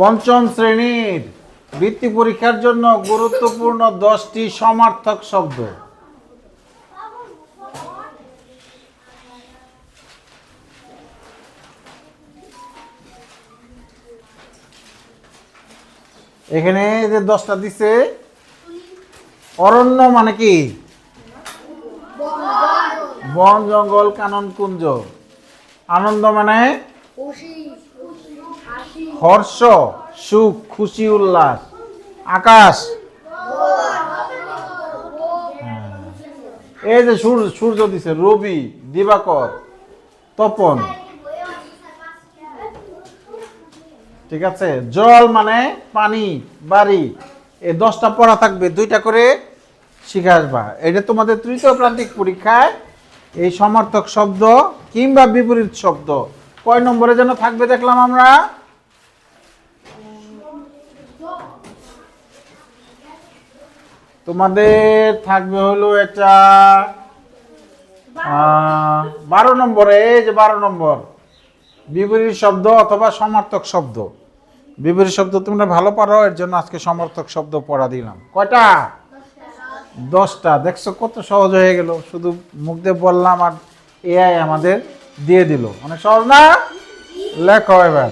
পঞ্চম শ্রেণির বৃত্তি পরীক্ষার জন্য গুরুত্বপূর্ণ দশটি সমার্থক শব্দ। এখানে যে দশটা দিছে, অরণ্য মানে কি? বন জঙ্গল, কানন কুঞ্জ। আনন্দ মানে? হর্ষ, সুখ, খুশি, উল্লাস। আকাশ। হ্যাঁ। এই যে সূর্য সূর্য দিছে, রবি, দিবাকর, তপন। ঠিক আছে? জল মানে পানি, বাড়ি। এই দশটা পড়া থাকবে, দুইটা করে শিখে আসবা। এটা তোমাদের তৃতীয় প্রান্তিক পরীক্ষায় এই সমার্থক শব্দ কিংবা বিপরীত শব্দ। কয় নম্বরে যেন থাকবে দেখলাম আমরা? তোমাদের থাকবে হলো এটা বারো নম্বরে এই যে বারো নম্বর। বিপরীত শব্দ অথবা সমার্থক শব্দ। বিপরীত শব্দ তোমরা ভালো পারো এর জন্য আজকে সমার্থক শব্দ পড়া দিলাম। কয়টা? দশটা। দেখছ কত সহজ হয়ে গেল। শুধু মুখ দিয়ে বললাম আর এআই আমাদের দিয়ে দিল। অনেক সহজ না? লেখো এবার।